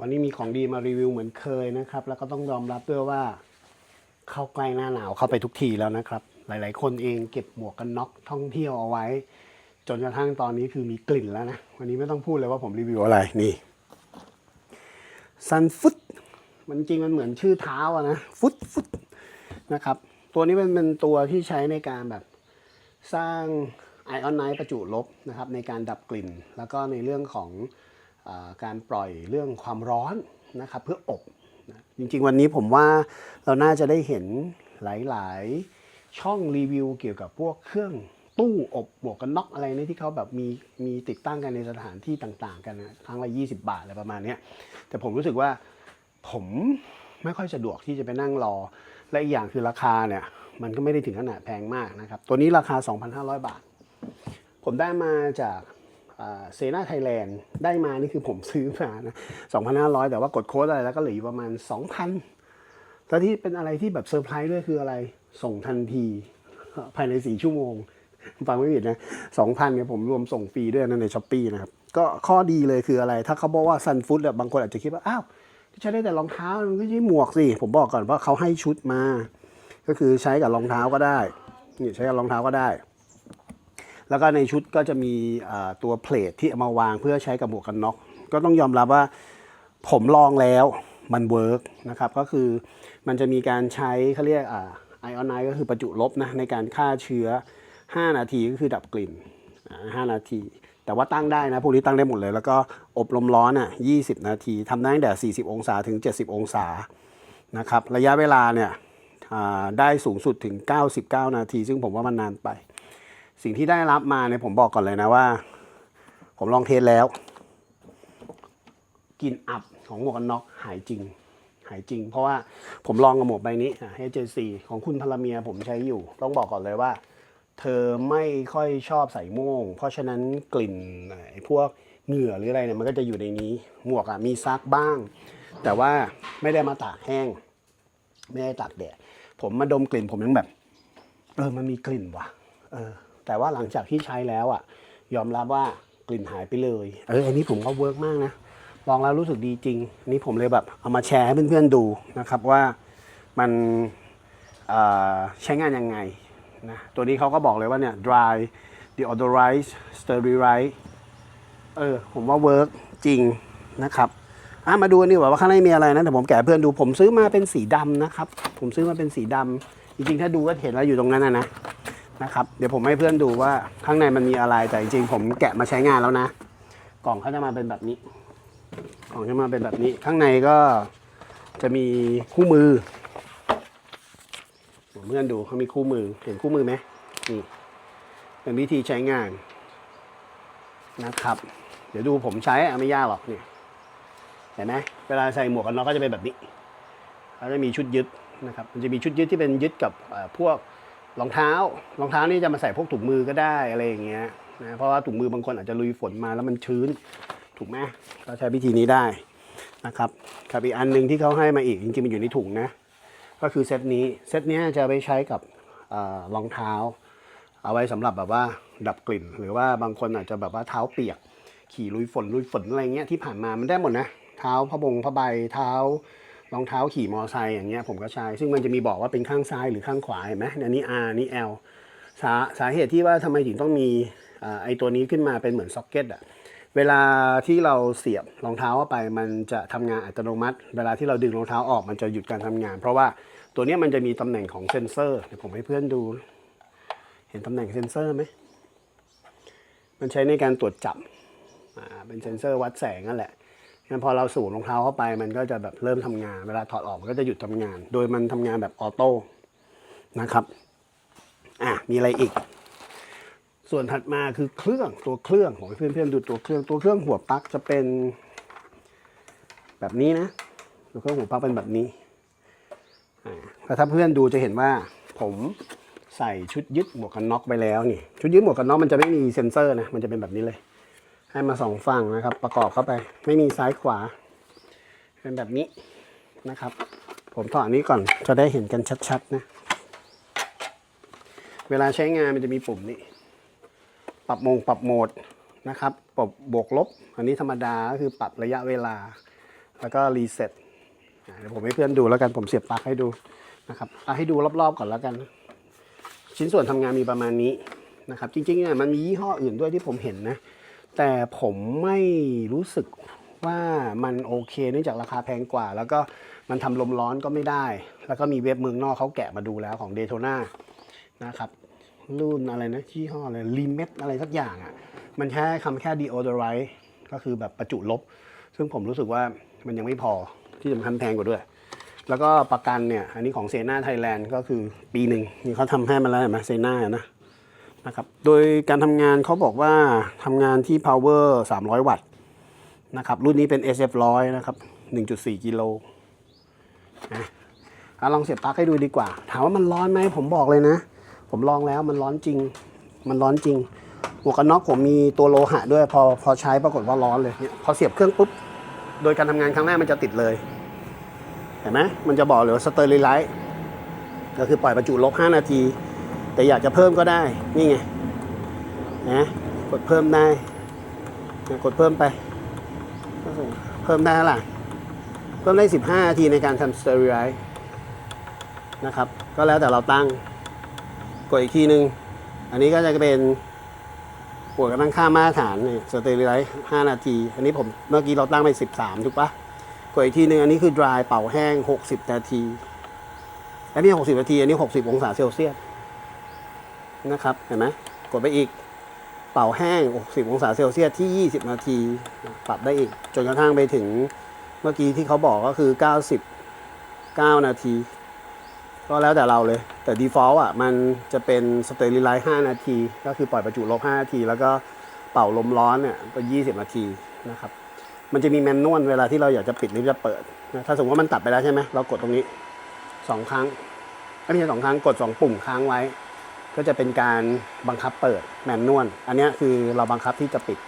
วันนี้มีของดีมารีวิวเหมือนเคยนะครับ แล้วก็ต้องยอมรับด้วยว่า เข้าใกล้หน้าหนาวเข้าไปทุกทีแล้วนะครับ หลาย ๆ คนเองเก็บหมวกกันน็อกท่องเที่ยวเอาไว้ จนกระทั่งตอนนี้คือมีกลิ่นแล้วนะ วันนี้ไม่ต้องพูดเลยว่าผมรีวิวอะไรนี่ซันฟุตมันจริงมันเหมือนชื่อเท้าอะนะฟุตฟุตนะครับ ตัวนี้มันเป็นตัวที่ใช้ในการแบบสร้างไอออนไนต์ประจุลบนะครับในการดับกลิ่น แล้วก็ในเรื่องของ การปล่อยเรื่องความร้อนนะครับเพื่ออบจริงๆ วันนี้ผมว่าเราน่าจะได้เห็นหลายๆ ช่องรีวิวเกี่ยวกับพวกเครื่องตู้อบหมวกกันน็อกอะไรนี่ที่เขาแบบมีมีติดตั้งกันในสถานที่ต่างๆ กันนะครั้งละ 20 บาทอะไรประมาณนี้แต่ผมรู้สึกว่าผมไม่ค่อยสะดวกที่จะไปนั่งรอ และอีกอย่างคือราคาเนี่ย มันก็ไม่ได้ถึงขนาดแพงมากนะครับ ตัวนี้ราคา 2,500 บาท ผมได้มาจาก เซนาไทยแลนด์ได้มานี่คือผมซื้อมานะ2,500 แต่ว่ากดโค้ดอะไรแล้วก็เหลืออยู่ประมาณ 2,000แล้วที่เป็นอะไรที่แบบเซอร์ไพรส์ด้วยคืออะไรส่งทันทีภายใน 4 ชั่วโมง ฟังไม่ผิดนะ2,000เนี่ยผมรวมส่งฟรีด้วยนะในช้อปปีนะครับ ก็ข้อดีเลยคืออะไร ถ้าเขาบอกว่าซันฟุตบางคนอาจจะคิดว่า อ้าวใช้ได้แต่รองเท้ามันไม่ใช่หมวกสิ ผมบอกก่อนว่าเขาให้ชุดมา ก็คือใช้กับรองเท้าก็ได้นี่ใช้กับรองเท้าก็ได้ แล้วก็ในชุดก็จะมีตัวเพลทที่เอามาวางเพื่อใช้กับหมวกกันน็อกก็ต้องยอมรับว่าผมลองแล้วมันเวิร์กนะครับก็คือมันจะมีการใช้เขาเรียกไอออนไนก็คือประจุลบนะในการฆ่าเชื้อ 5 นาทีก็คือดับกลิ่นอ่า5นาที แต่ว่าตั้งได้นะพวกนี้ตั้งได้หมดเลย แล้วก็อบลมร้อนอะ20 นาทีทำได้ตั้งแต่ 40 องศาถึง 70 องศานะครับระยะเวลาเนี่ยได้สูงสุดถึง 99 นาที ซึ่งผมว่ามันนานไป สิ่งที่ได้รับมาเนี่ยผมบอกก่อนเลยนะว่า ผมลองเทสแล้วกลินอับของหมวกกันน็อกหายจริง หายจริง เพราะว่าผมลองกับหมวกใบนี้เฮเจซีของคุณพลเมียผมใช้อยู่ ต้องบอกก่อนเลยว่า เธอไม่ค่อยชอบใส่โม่งเพราะฉะนั้นกลิ่นไอ้พวกเหงื่อหรืออะไรเนี่ยมันก็จะอยู่ในนี้ หมวกอะมีซักบ้าง แต่ว่าไม่ได้มาตากแห้ง ไม่ได้ตากแดดผมมาดมกลิ่นผมยังแบบ เออมันมีกลิ่นว่ะ เออ แต่ว่าหลังจากที่ใช้แล้วอะ ยอมรับว่ากลิ่นหายไปเลยเอออันนี้ผมก็เวิร์กมากนะลองแล้วรู้สึกดีจริงนนี้ผมเลยแบบเอามาแชร์ให้เพื่อนๆดูนะครับว่ามันใช้งานยังไงนะตัวนี้เขาก็บอกเลยว่าเนี่ย dry deodorize sterilize เออผมว่าเวิร์กจริงนะครับอะมาดูนี่ว่าข้างในมีอะไรนะแต่ผมแก้เพื่อนดูผมซื้อมาเป็นสีดำนะครับ ผมซื้อมาเป็นสีดำจริงๆ ถ้าดูก็เห็นแล้วอยู่ตรงนั้นนะนะ นะครับ เดี๋ยวผมให้เพื่อนดูว่าข้างในมันมีอะไรแต่จริงๆผมแกะมาใช้งานแล้วนะ กล่องเขาจะมาเป็นแบบนี้ กล่องจะมาเป็นแบบนี้ ข้างในก็จะมีคู่มือเดี๋ยวเพื่อนดูเขามีคู่มือเห็นคู่มือไหมนี่เป็นวิธีใช้งานนะครับ เดี๋ยวดูผมใช้อะไม่ยากหรอกเนี่ยเห็นไหมเวลาใส่หมวกกันน็อกก็จะเป็นแบบนี้เขาจะมีชุดยึดนะครับ มันจะมีชุดยึดที่เป็นยึดกับพวก รองเท้ารองเท้านี่จะมาใส่พวกถุงมือก็ได้อะไรอย่างเงี้ยนะเพราะว่าถุงมือบางคนอาจจะลุยฝนมาแล้วมันชื้นถูกไหมก็ใช้วิธีนี้ได้นะครับกับอีกอันหนึ่งที่เขาให้มาอีกจริงๆมันอยู่ในถุงนะก็คือเซตนี้เซตเนี้ยจะไปใช้กับเออรองเท้า เอาไว้สำหรับแบบว่าดับกลิ่น หรือว่าบางคนอาจจะแบบว่าเท้าเปียก ขี่ลุยฝนลุยฝนอะไรเงี้ยที่ผ่านมามันได้หมดนะเท้าผ้าบงผ้าใบเท้า รองเท้าขี่มอไซค์อย่างเงี้ยผมก็ใช้ ซึ่งมันจะมีบอกว่าเป็นข้างซ้ายหรือข้างขวาเห็นไหมอันนี้ R นนี้ L สาสาเหตุที่ว่าทำไมถึงต้องมีอไอตัวนี้ขึ้นมาเป็นเหมือนซ็อกเก็ตอะเวลาที่เราเสียบรองเท้าเข้าไป มันจะทำงานอัตโนมัติ เวลาที่เราดึงรองเท้าออกมันจะหยุดการทำงาน เพราะว่าตัวนี้มันจะมีตำแหน่งของเซ็นเซอร์เดี๋ยวผมให้เพื่อนดู เห็นตำแหน่งเซ็นเซอร์ไหมมันใช้ในการตรวจจับเป็นเซ็นเซอร์วัดแสงนั่นแหละ งั้นพอเราสูบรองเท้าเข้าไป มันก็จะแบบเริ่มทำงาน เวลาถอดออกมันก็จะหยุดทำงาน โดยมันทำงานแบบออโต้นะครับ อะมีอะไรอีก ส่วนถัดมาคือเครื่องตัวเครื่องของเพื่อนๆดูตัวเครื่องตัวเครื่องหัวปลั๊กจะเป็น แบบนี้นะตัวเครื่องหัวปลั๊กเป็นแบบนี้อ่าถ้าเพื่อนดูจะเห็นว่า ผมใส่ชุดยึดหมวกกันน็อกไปแล้วนี่ชุดยึดหมวกกันน็อกมันจะไม่มีเซ็นเซอร์นะมันจะเป็นแบบนี้เลย ให้มาสองฝั่งนะครับ ประกอบเข้าไป ไม่มีซ้ายขวา เป็นแบบนี้นะครับ ผมถอดอันนี้ก่อนจะได้เห็นกันชัดๆนะเวลาใช้งานมันจะมีปุ่มนี้ปรับโมงปรับโหมดนะครับปรับบวกลบ อันนี้ธรรมดาก็คือปรับระยะเวลา แล้วก็รีเซ็ตเดี๋ยวผมให้เพื่อนดูแล้วกันผมเสียบปลั๊กให้ดูนะครับเอาให้ดูรอบๆก่อนแล้วกัน ชิ้นส่วนทำงานมีประมาณนี้นะครับ จริงๆเนี่ยมันมียี่ห้ออื่นด้วยที่ผมเห็นนะ แต่ผมไม่รู้สึกว่ามันโอเคเนื่องจากราคาแพงกว่า แล้วก็มันทำลมร้อนก็ไม่ได้ แล้วก็มีเว็บเมืองนอกเขาแกะมาดูแล้วของ d ดโ t นานะครับรุ่นอะไรนะยี่ห้ออะไรลิเมตอะไรสักอย่างอะ่ะ มันแค่คำแค่ deodorite ก็คือแบบประจุลบ ซึ่งผมรู้สึกว่ามันยังไม่พอที่สำคัญแพงกว่าด้วย แล้วก็ประกันเนี่ย อันนี้ของเซนาไทยแลนด์ก็คือปีหนึ่งนี่เขาทำให้มาแล้วเห็นไหมเซนานะ นะครับ โดยการทำงานเขาบอกว่าทำงานที่ power 300 วัตต์นะครับ รุ่นนี้เป็น SF 100 นะครับ 1.4 กิโลนะลองเสียบปลั๊กให้ดูดีกว่า ถามว่ามันร้อนไหมผมบอกเลยนะ ผมลองแล้วมันร้อนจริง มันร้อนจริง หมวกกันน็อกผมมีตัวโลหะด้วย พอพอใช้ปรากฏว่าร้อนเลยเนี่ยพอเสียบเครื่องปุ๊บ โดยการทำงานครั้งแรกมันจะติดเลย เห็นไหมมันจะบอกเลยว่าสเตอริไลท์ก็คือปล่อยประจุลบ 5 นาที แต่อยากจะเพิ่มก็ได้ นี่ไงนะกดเพิ่มได้กดเพิ่มไป เพิ่มได้เท่าไหร่เพิ่มได้ 15นาทีในการทำสเตอริไลท์นะครับ ก็แล้วแต่เราตั้ง กดอีกทีหนึ่งอันนี้ก็จะเป็นปวดกำลังค่ามาตรฐานเนี่ยสเตอริไลท์5นาที อันนี้ผมเมื่อกี้เราตั้งไป 13 ถูกปะกดอีกทีหนึ่งอันนี้คือ dry เป่าแห้ง 60 นาที อันนี้ 60 นาที อันนี้ 60 องศาเซลเซียส นะครับ เห็นไหมกดไปอีก เป่าแห้ง 60 องศาเซลเซียสที่ 20 นาที ปรับได้อีก จนกระทั่งไปถึงเมื่อกี้ที่เขาบอกก็คือ 99 นาที ก็แล้วแต่เราเลย แต่ default อะ มันจะเป็น sterilize 5นาที ก็คือปล่อยประจุลบ 5 นาที แล้วก็เป่าลมร้อนเนี่ยก็ 20 นาทีนะครับ มันจะมีแมนนวลเวลาที่เราอยากจะปิดหรือจะเปิดนะถ้าสมมติว่ามันตัดไปแล้วใช่ไหมเรากดตรงนี้ 2 ครั้งไม่ใช่สองครั้งกด 2 ปุ่มค้างไว้ ก็จะเป็นการบังคับเปิดแมนนวลอันนี้คือเราบังคับที่จะปิด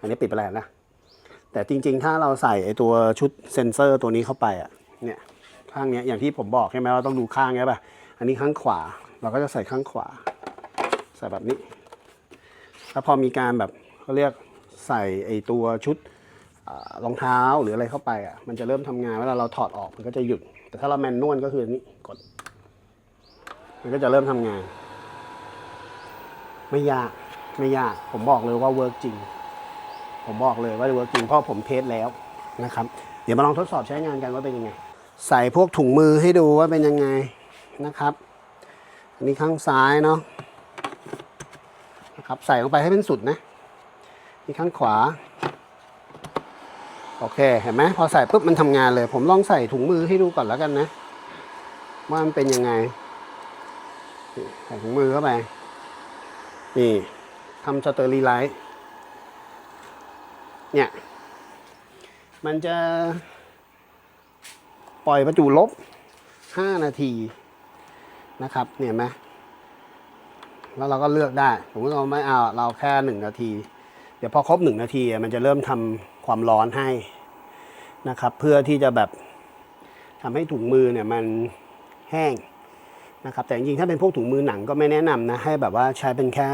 อันนี้ปิดไปแล้วนะแต่จริง ๆ ถ้าเราใส่ไอตัวชุดเซนเซอร์ตัวนี้เข้าไปอะเนี่ยข้างเนี้ยอย่างที่ผมบอกใช่ไหมว่าต้องดูข้างใช่ป่ะอันนี้ข้างขวาเราก็จะใส่ข้างขวา ใส่แบบนี้แล้วพอมีการแบบเขาเรียกใส่ไอตัวชุดรองเท้าหรืออะไรเข้าไปอะมันจะเริ่มทำงานเวลาเราถอดออกมันก็จะหยุด แต่ถ้าเราแมนนวลก็คือนนี้กด มันก็จะเริ่มทำงาน ไม่ยากไม่ยาก ผมบอกเลยว่าเวิร์กจริง ผมบอกเลยว่าเวิร์กจริงเพราะผมเทสแล้วนะครับ เดี๋ยวมาลองทดสอบใช้งานกันว่าเป็นยังไง ใส่พวกถุงมือให้ดูว่าเป็นยังไงนะครับอันนี้ข้างซ้ายเนาะนะครับใส่ลงไปให้เป็นสุดนะนี่ข้างขวา โอเคเห็นไหมพอใส่ปุ๊บมันทำงานเลย ผมลองใส่ถุงมือให้ดูก่อนแล้วกันนะ ว่ามันเป็นยังไงใส่ถุงมือเข้าไป นี่ทำสเตอรีไลท์เนี่ย มันจะปล่อยประจุลบ 5 นาทีนะครับเนี่ยเห็นไหมแล้วเราก็เลือกได้ ผมก็ไม่เอาเราแค่ 1 นาที เดี๋ยวพอครบ 1 นาทีมันจะเริ่มทำความร้อนให้นะครับ เพื่อที่จะแบบทำให้ถุงมือเนี่ยมันแห้ง นะครับแต่จริงๆถ้าเป็นพวกถุงมือหนังก็ไม่แนะนำนะให้แบบว่าใช้เป็นแค่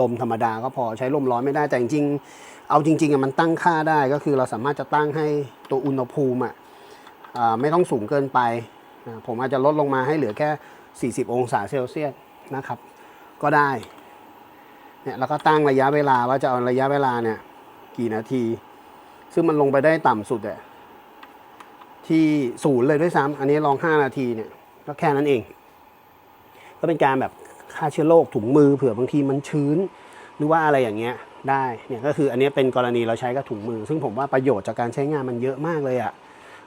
ลมธรรมดาก็พอใช้ลมร้อนไม่ได้แต่จริงๆเอาจริงๆมันตั้งค่าได้ก็คือเราสามารถจะตั้งให้ตัวอุณหภูมิอะไม่ต้องสูงเกินไป ผมอาจจะลดลงมาให้เหลือแค่ 40 องศาเซลเซียสนะครับ ก็ได้เนี่ยแล้วก็ตั้งระยะเวลาว่าจะเอาระยะเวลาเนี่ยกี่นาที ซึ่งมันลงไปได้ต่ำสุดอะที่ศูนย์เลยด้วยซ้ำอันนี้ลอง 5 นาทีเนี่ยก็แค่นั้นเอง ก็เป็นการแบบฆ่าเชื้อโรคถุงมือเผื่อบางทีมันชื้น หรือว่าอะไรอย่างเงี้ยได้เนี่ยก็คืออันนี้เป็นกรณีเราใช้กับถุงมือ ซึ่งผมว่าประโยชน์จากการใช้งานมันเยอะมากเลยอะ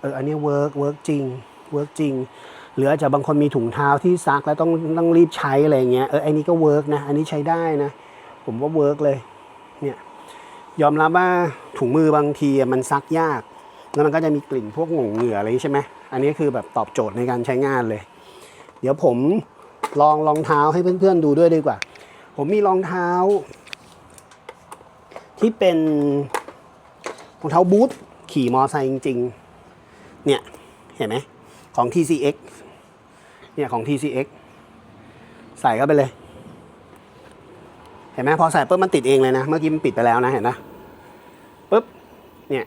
เอออันนี้เวิร์กเวิร์กจริงเวิร์กจริงหรืออาจจะบางคนมีถุงเท้าที่ซักแล้วต้องต้องรีบใช้อะไรเงี้ยเออไอันนี้ก็เวิร์กนะอันนี้ใช้ได้นะ ผมว่าเวิร์กเลยเนี่ยยอมรับว่าถุงมือบางทีมันซักยาก แล้วมันก็จะมีกลิ่นพวกหงเหงื่ออะไรใช่ไหมอันนี้คือแบบตอบโจทย์ในการใช้งานเลย เดี๋ยวผม ลองรองเท้าให้เพื่อนๆดูด้วยดีกว่า ผมมีรองเท้า ที่เป็นรองเท้าบูทขี่มอไซค์จริง ๆ เนี่ย เห็นไหมของ TCX เนี่ยของ TCX ใส่เข้าไปเลย เห็นไหมพอใส่ปุ๊บมันติดเองเลยนะ เมื่อกี้มันปิดไปแล้วนะ เห็นนะปุ๊บเนี่ย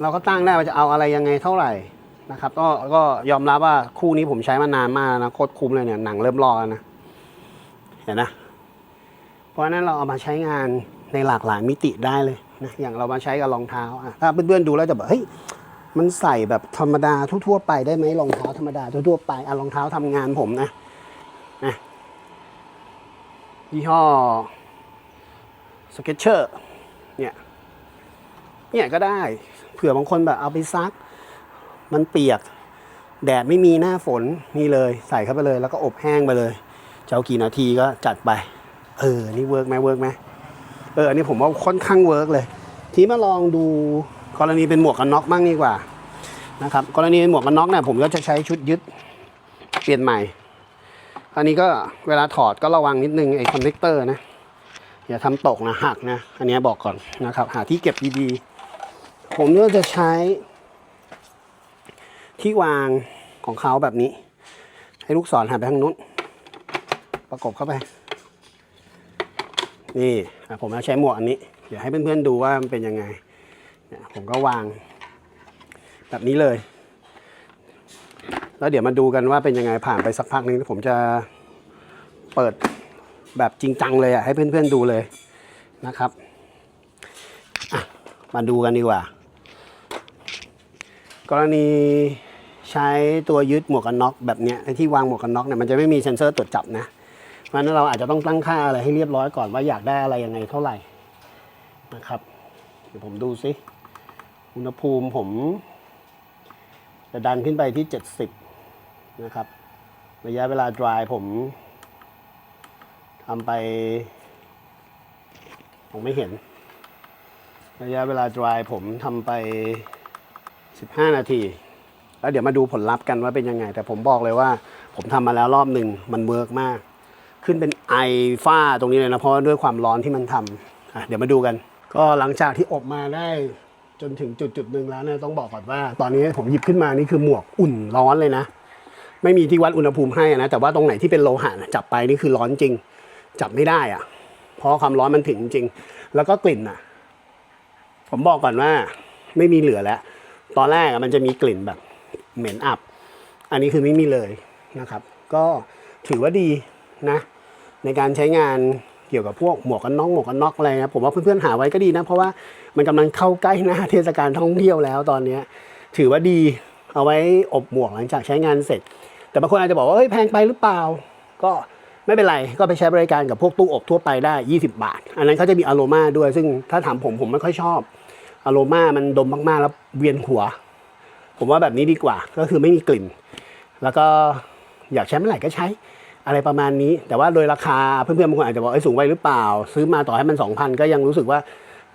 เราก็ตั้งได้ว่าจะเอาอะไรยังไงเท่าไหร่ นะครับก็ก็ยอมรับว่าคู่นี้ผมใช้มานานมากนะโคตรคุ้มเลยเนี่ยหนังเริ่มรอแล้วนะเห็นนะ เพราะฉะนั้นเราเอามาใช้งานในหลากหลายมิติได้เลยนะอย่างเรามาใช้กับรองเท้าอะถ้าเพื่อนๆดูแล้วจะแบบเฮ้ยมันใส่แบบธรรมดาทั่วๆไปได้ไหมรองเท้าธรรมดาทั่วๆไปอะรองเท้าทำงานผมนะนะยี่ห้อสเก็ตเชอร์เนี่ยเนี่ยก็ได้เผื่อบางคนแบบเอาไปซัก มันเปียก แดดไม่มีหน้าฝนนี่เลย ใส่เข้าไปเลย แล้วก็อบแห้งไปเลยจะเอากี่นาทีก็จัดไป เออ นี่เวิร์กไหมเวิร์กไหมเอออันนี้ผมว่าค่อนข้างเวิร์กเลย ทีมาลองดูกรณีเป็นหมวกกันน็อกบ้างดีกว่านะครับ กรณีเป็นหมวกกันน็อกเนี่ยผมก็จะใช้ชุดยึดเปลี่ยนใหม่อันนี้ก็เวลาถอดก็ระวังนิดนึงไอ้คอนเนคเตอร์นะอย่าทำตกนะหักนะ อันนี้บอกก่อนนะครับ หาที่เก็บดีๆ ผมก็จะใช้ ที่วางของเขาแบบนี้ ให้ลูกศรหันไปทางนู้น ประกบเข้าไป นี่ผมจะใช้หมวกอันนี้ เดี๋ยวให้เพื่อนๆดูว่ามันเป็นยังไง ผมก็วาง แบบนี้เลย แล้วเดี๋ยวมาดูกันว่าเป็นยังไงผ่านไปสักพักนึงผมจะเปิดแบบจริงจังเลยอะให้เพื่อนๆดูเลยนะครับมาดูกันดีกว่า กรณี ใช้ตัวยึดหมวกกันน็อกแบบเนี้ยไอ้ที่วางหมวกกันน็อกเนี่ยมันจะไม่มีเซ็นเซอร์ตรวจจับนะเพราะฉะนั้นเราอาจจะต้องตั้งค่าอะไรให้เรียบร้อยก่อนว่าอยากได้อะไรยังไงเท่าไหร่นะครับ เดี๋ยวผมดูซิอุณหภูมิผม จะดันขึ้นไปที่ 70 นะครับ ระยะเวลา dry ผมทำไป ผมไม่เห็น ระยะเวลา dry ผมทำไป 15 นาที แล้วเดี๋ยวมาดูผลลัพธ์กันว่าเป็นยังไง แต่ผมบอกเลยว่า ผมทำมาแล้วรอบหนึ่งมันเวิร์กมาก ขึ้นเป็นไอฝ้าตรงนี้เลยนะ เพราะด้วยความร้อนที่มันทำเดี๋ยวมาดูกัน ก็หลังจากที่อบมาได้จนถึงจุดจุดหนึ่งแล้วเนี่ยต้องบอกก่อนว่า ตอนนี้ผมหยิบขึ้นมานี่คือหมวกอุ่นร้อนเลยนะ ไม่มีที่วัดอุณหภูมิให้นะ แต่ว่าตรงไหนที่เป็นโลหะจับไปนี่คือร้อนจริง จับไม่ได้อะเพราะความร้อนมันถึงจริง แล้วก็กลิ่นอะ ผมบอกก่อนว่า ไม่มีเหลือแล้ว ตอนแรกมันจะมีกลิ่นแบบ เหม็นอับ อันนี้คือไม่มีเลยนะครับ ก็ถือว่าดีนะในการใช้งานเกี่ยวกับพวกหมวกกันน็อกหมวกกันน็อกอะไรนะผมว่าเพื่อนๆหาไว้ก็ดีนะ เพราะว่ามันกำลังเข้าใกล้หน้าเทศกาลท่องเที่ยวแล้วตอนเนี้ถือว่าดีเอาไว้อบหมวกหลังจากใช้งานเสร็จ แต่บางคนอาจจะบอกว่าเฮ้ยแพงไปหรือเปล่า ก็ไม่เป็นไรก็ไปใช้บริการกับพวกตู้อบทั่วไปได้ 20 บาท อันนั้นเขาจะมีอโรมาด้วย ซึ่งถ้าถามผมผมไม่ค่อยชอบอโรมามันดมมากๆแล้วเวียนหัว ผมว่าแบบนี้ดีกว่าก็คือไม่มีกลิ่น แล้วก็อยากใช้เมื่อไหร่ก็ใช้ อะไรประมาณนี้ แต่ว่าโดยราคาเพื่อนๆบางคนอาจจะบอกไอ้สูงไปหรือเปล่า ซื้อมาต่อให้มัน 2,000 ก็ยังรู้สึกว่า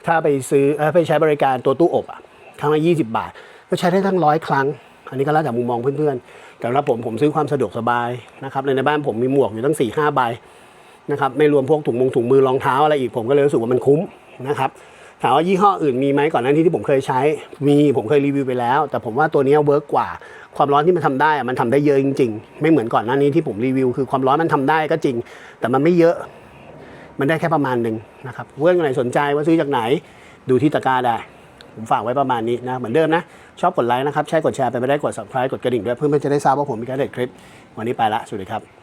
ถ้าไปซื้อไปใช้บริการตัวตู้อบอะครั้งละ20 บาท ก็ใช้ได้ทั้งร้อยครั้ง อันนี้ก็แล้วแต่มุมมองเพื่อนๆแต่สำหรับผมผมซื้อความสะดวกสบายนะครับในในบ้านผมมีหมวกอยู่ตั้ง4ี่ห้าใบนะครับไม่รวมพวกถุงมงถุงมือรองเท้าอะไรอีกผมก็เลยรู้สึกว่ามันคุ้มนะครับ ถามว่ายี่ห้ออื่นมีไหมก่อนหน้านี้ที่ผมเคยใช้ มีผมเคยรีวิวไปแล้ว แต่ผมว่าตัวนี้เวิร์กกว่า ความร้อนที่มันทำได้อะมันทำได้เยอะจริง ๆ ไม่เหมือนก่อนหน้านี้ที่ผมรีวิว คือความร้อนมันทำได้ก็จริง แต่มันไม่เยอะ มันได้แค่ประมาณหนึ่งนะครับเพื่อนคนไหนสนใจว่าซื้อจากไหน ดูที่ตะกร้าได้ ผมฝากไว้ประมาณนี้นะเหมือนเดิมนะ ชอบกดไลค์นะครับใช่กดแชร์ไปไม่ได้กด subscribe กดกระดิ่งด้วยเพื่อนๆจะได้ทราบว่าผมมีการเด็ดคลิป วันนี้ไปละสวัสดีครับ